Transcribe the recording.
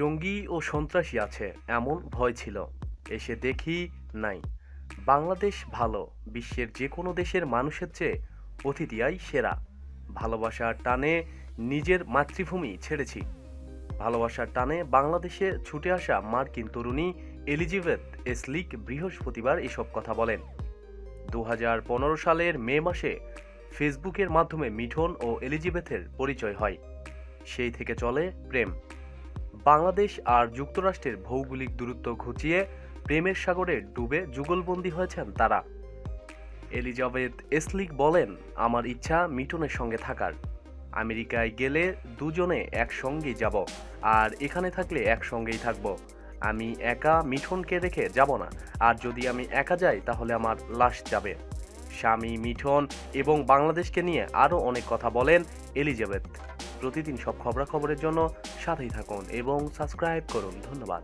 জঙ্গি ও সন্ত্রাসী আছে, এমন ভয় ছিল। এসে দেখি নাই। বাংলাদেশ ভালো, বিশ্বের যে কোনো দেশের মানুষের চেয়ে অতিথিয়াই সেরা। ভালোবাসার টানে নিজের মাতৃভূমি ছেড়েছি। ভালোবাসার টানে বাংলাদেশে ছুটে আসা মার্কিন তরুণী এলিজাবেথ এসলিক বৃহস্পতিবার এসব কথা বলেন। দু হাজার পনেরো সালের মে মাসে ফেসবুকের মাধ্যমে মিঠন ও এলিজাবেথের পরিচয় হয়। সেই থেকে চলে প্রেম। বাংলাদেশ আর যুক্তরাষ্ট্রের ভৌগোলিক দূরত্ব ঘুচিয়ে প্রেমের সাগরে ডুবে যুগলবন্দী হয়েছেন তারা। এলিজাবেথ এসলিক বলেন, আমার ইচ্ছা মিটনের সঙ্গে থাকার। আমেরিকায় গেলে দুজনে একসঙ্গেই যাব, আর এখানে থাকলে একসঙ্গেই থাকব। আমি একা মিঠনকে রেখে যাব না, আর যদি আমি একা যাই তাহলে আমার লাশ যাবে। স্বামী মিঠন এবং বাংলাদেশকে নিয়ে আরও অনেক কথা বলেন এলিজাবেথ। প্রতিদিন সব খবরাখবরের জন্য সাথেই থাকুন এবং সাবস্ক্রাইব করুন। ধন্যবাদ।